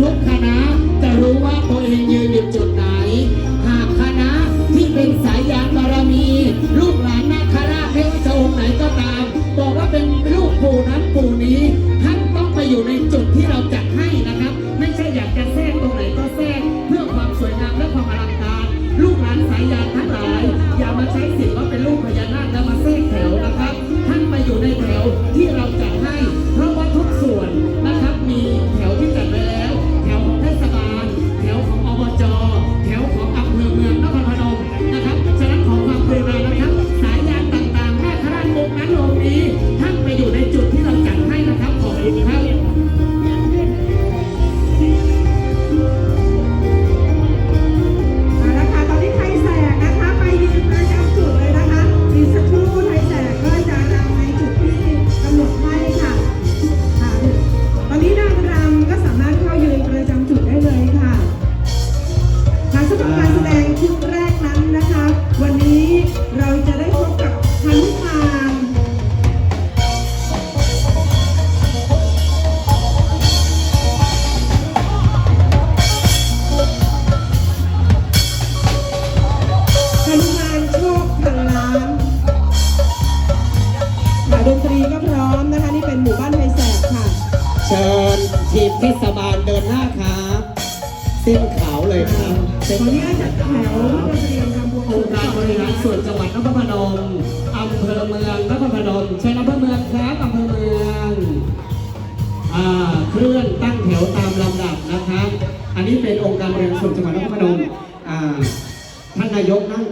ทุกๆคณะจะรู้ว่าตัวเองยืนอยู่จุดไหน หากคณะที่เป็นสายยานบารมี ลูกหลานนาคราชไม่ว่าจะองค์ไหนก็ตาม บอกว่าเป็นลูกปู่นั้นปู่นี้ ท่านต้องไปอยู่ในจุดที่เราจัดให้นะครับ ไม่ใช่อยากจะแทรกตรงไหนก็แทรกเพื่อความสวยงามและความอลังการ ลูกหลานสายยานทั้งหลาย อย่ามาใช้สิทธิ์ว่าเป็นลูกพญานาคแล้วมาแทรกแถวนะครับ ท่านไปอยู่ในแถวที่เรา ทีมเทศบาลเดินหน้าครับเส้นขาวเลยครับขอนอนุญาตจัดแถวเพื่อเตรียมทำบวงองค์การบริหารส่วนจังหวัดนครพนมอำเภอเมืองนครพนมใช่อำเภอเมืองครับอำเภอเมืองเคลื่อนตั้งแถวตามลำดับนะครับ อันนี้เป็นองค์การบริหารส่วนจังหวัดนครพนมท่านนายกนั่ง